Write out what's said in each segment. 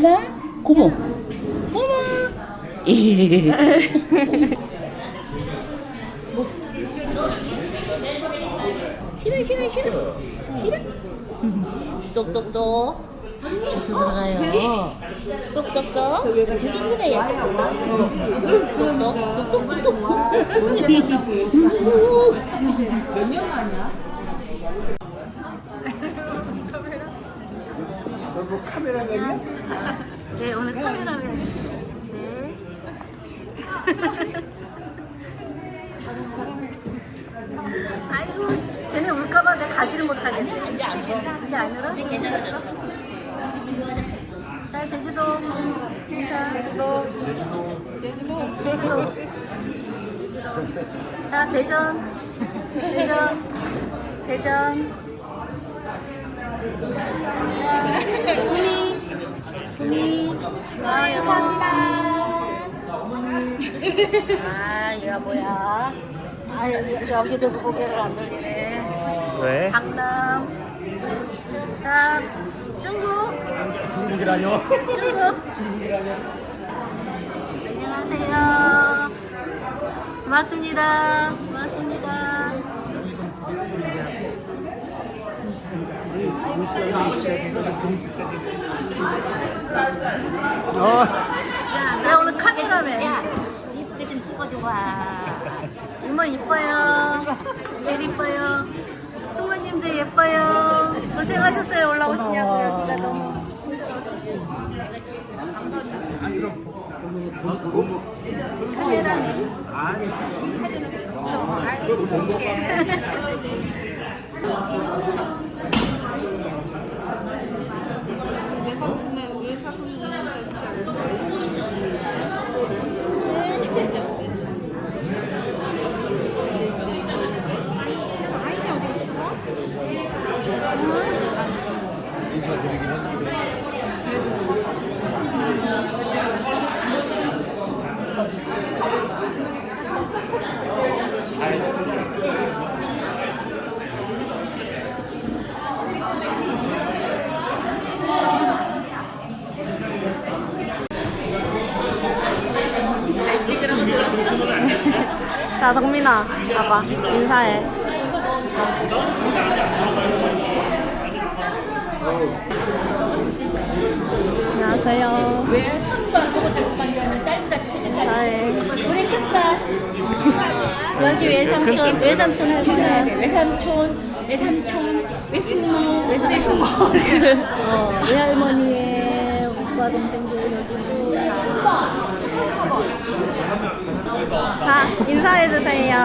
아이나 고모. 고모. 예. 싫어 싫어 싫어. 싫어? 똑똑똑. 주스 들어가요. 똑똑똑. 주스 들어가요. 똑똑똑. 똑똑똑 네, 오늘 카메라맨. 네. 아이고, 쟤네 울까봐 내가 가지를 못하겠네. 이제 안 울어? 이제 안 울어? 자, 제주도. 자, 제주도. 제주도. 제주도. 제주도. 자, 대전. 대전. 대전. 자, 구미. 구미. 아, 축하합니다. 아, 얘가 뭐야? 아, 여기, 여기도 고개를 안 돌리네. 왜? 장남. 자, 중국. 중국이라뇨? 중국. 안녕하세요. 고맙습니다. 고맙습니다. 어. 내가 오늘 카메라맨. 이쁘게 좀 찍어줘 봐 이모 이뻐요. 제일 이뻐요. 숙모님도 예뻐요. 고생하셨어요. 올라오시냐고 여기가 너무. 카메라맨. 자, 덕 민아, 봐봐. 인사해. 안녕하세요. 왜안 보고 딸보다. 우리 큰딸. 여기 외삼촌, 외삼촌 할머니. 외삼촌 외삼촌 외숙모 외숙모 어, 외할머니의 오빠 동생들 여기 쭉 다. 자, 인사해주세요.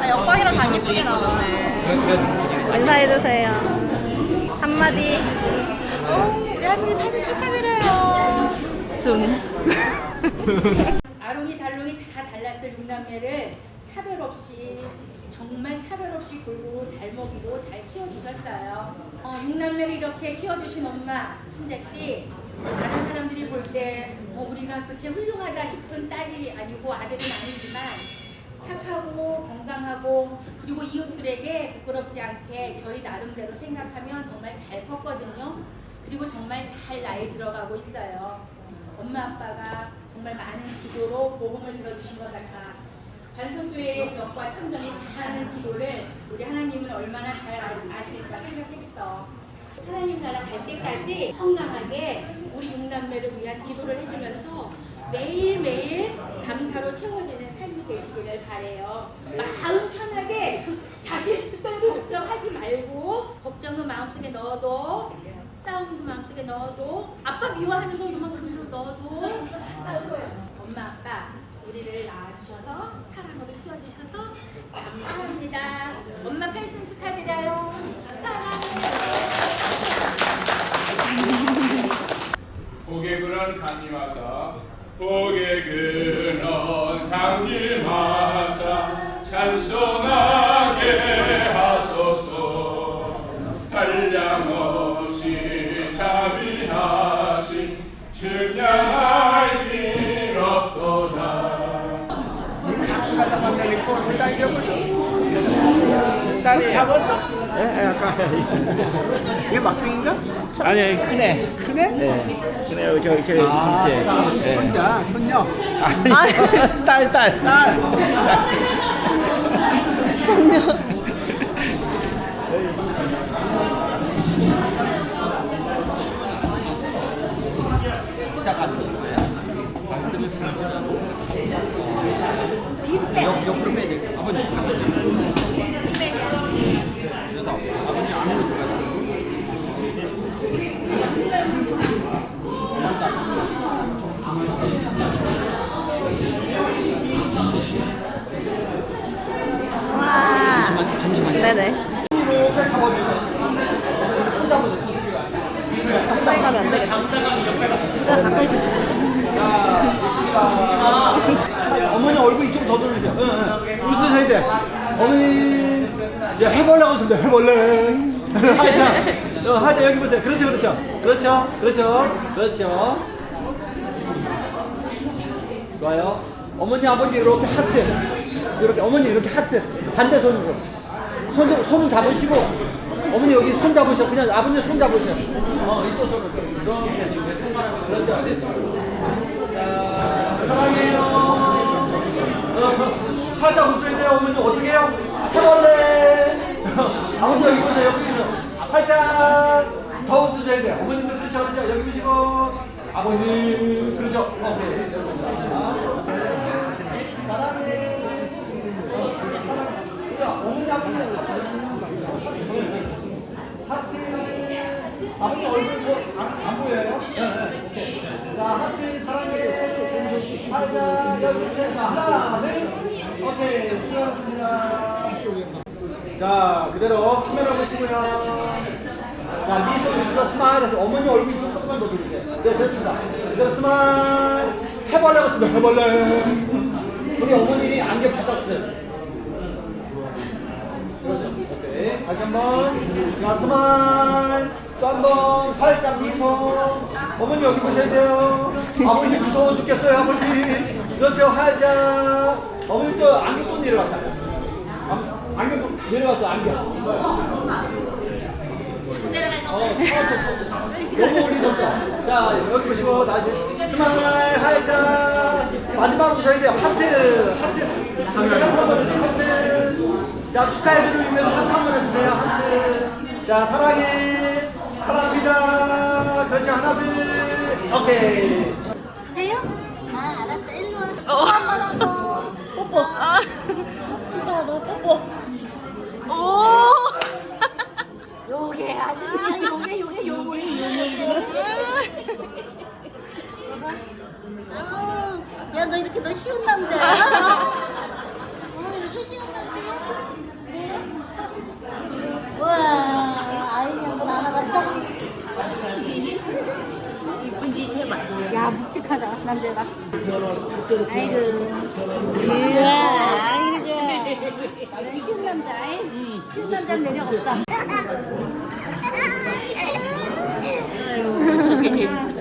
아 옆방이랑 다 이쁘게 나오네 인사해주세요. 한마디. 우리 할머니 팔순 축하드려요 줌. 아롱이 달롱이 다 달랐을 육남매를 차별 없이 정말 차별 없이 골고루 잘 먹이고 잘 키워주셨어요. 어, 육남매를 이렇게 키워주신 엄마 순자 씨 다른 사람들이 볼때 어, 우리가 그렇게 훌륭하다 싶은 딸이 아니고 아들은 아니지만 착하고 건강하고 그리고 이웃들에게 부끄럽지 않게 저희 나름대로 생각하면 정말 잘 컸거든요. 그리고 정말 잘 나이 들어가고 있어요. 엄마 아빠가 정말 많은 기도로 복음을 들어주신 것 같아. 반성교회의 벽과 천정이 다하는 기도를 우리 하나님은 얼마나 잘 아- 아실까 생각했어. 하나님 나라 갈 때까지 건강하게 우리 육남매를 위한 기도를 해주면서 매일매일 감사로 채워지는 삶이 되시기를 바래요. 마음 편하게 자식들도 걱정하지 말고 걱정은 마음속에 넣어도 싸움도 마음속에 넣어도 아빠 미워하는 거 이만큼으로 넣어도 엄마 아빠 우리를 낳아주셔서 사랑으로 키워주셔서 감사합니다. 엄마 팔순 축하드려요. 사랑합니다. 고개근원 강림하사 고개근원 강림하사 찬송하게 하소서. 한량없이 자비하신 준양할 길 없도다 딸이 잡았어? 예, 예, 아까 얘 막둥인가? 아니 아니, 크네 크네? 네 여기 저기 저기 아, 둘째 예. 손자, 손녀. 아니 딸 딸 딸. 이따가 드실 거예요? 옆, 옆으로 빼야 돼 네네. 이렇게 잡아주세요 손 잡아주세요 가까이 가면 안 되겠다. 진짜 가까이 있어. 어머니 얼굴 이쪽으로 더 돌리세요. 응, 응. 웃으셔야 돼. 어머니, 이제 해보려고 있습니다. 해볼래. 하자. 어, 하자. 여기 보세요. 그렇죠, 그렇죠. 그렇죠, 그렇죠. 그렇죠. 좋아요. 어머니, 아버님 이렇게 하트. 이렇게, 어머니 이렇게 하트. 반대 손으로. 손, 손 잡으시고, 어머니 여기 손 잡으셔. 그냥 아버님 손 잡으셔. 어, 이쪽 손으로. 이렇게. 그렇죠. 자, 사랑해요. 어, 팔짝 웃어야 돼요. 어머니 어떻게 해요? 해볼래. 아버님 여기 보세요. 여기 보세요. 팔짝 더 웃으셔야 돼요. 어머님도 그렇죠. 그렇죠. 여기 보시고. 아버님. 그렇죠. 오케이. 됐습니다. 사랑해. 어, 사랑해. 자, 어머니 아버님. 하트. 아버님 얼굴 뭐, 안, 안 보여요? 네, 네. 자, 하트 사랑해. 팔자 여기 보세요. 하나, 둘. 오케이. 수고하셨습니다. 자, 그대로 카메라 보시고요. 자, 미소 미소가 스마일 어머니 얼굴 좀 조금만 더 돌리세요. 네, 됐습니다. 그대로 스마일. 해벌레 같습니다. 해벌레. 우리 어머니 안경 받았어요. 그렇죠. 오케이. 다시 한 번. 자, 스마일. 또한 번. 팔짝 미소. 어머니 여기 보셔야 돼요. 아버님 무서워 죽겠어요, 아버님. 그렇죠. 활짝. 어머니 또 안경 또 내려왔다. 아, 안경 또 내려왔어, 안경. 어. 너무 올리셨어. 자, 여기 보시고, 나 이제 스마일, 활짝. 마지막으로 저희 이제 하트, 하트. 하트 한번 해주세요. 자, 축하해주는 의미에서 하트 한번 해주세요, 하트. 자, 사랑해. 사랑합니다. 그렇지, 하나, 둘. 오케이. 보세요? 아, 알았어. 일로 와. 한번 하고. 뽀뽀. 치사, 너 뽀뽀. 오! 요게 아주 그냥 요게 요게 요게 요게 봐봐. 야, 너 이렇게 너 쉬운 남자야? 어, 이렇게 쉬운 남자야? 네. 우와, 아이니 한번 안아봤다. 이쁜지 대박. 야, 묵직하다, 남자가. 아이고. 이야, 아이고, 좋아. 쉬운 남자, 응. 쉬운 남자는 매력 없다. 아유, 저게 재밌어.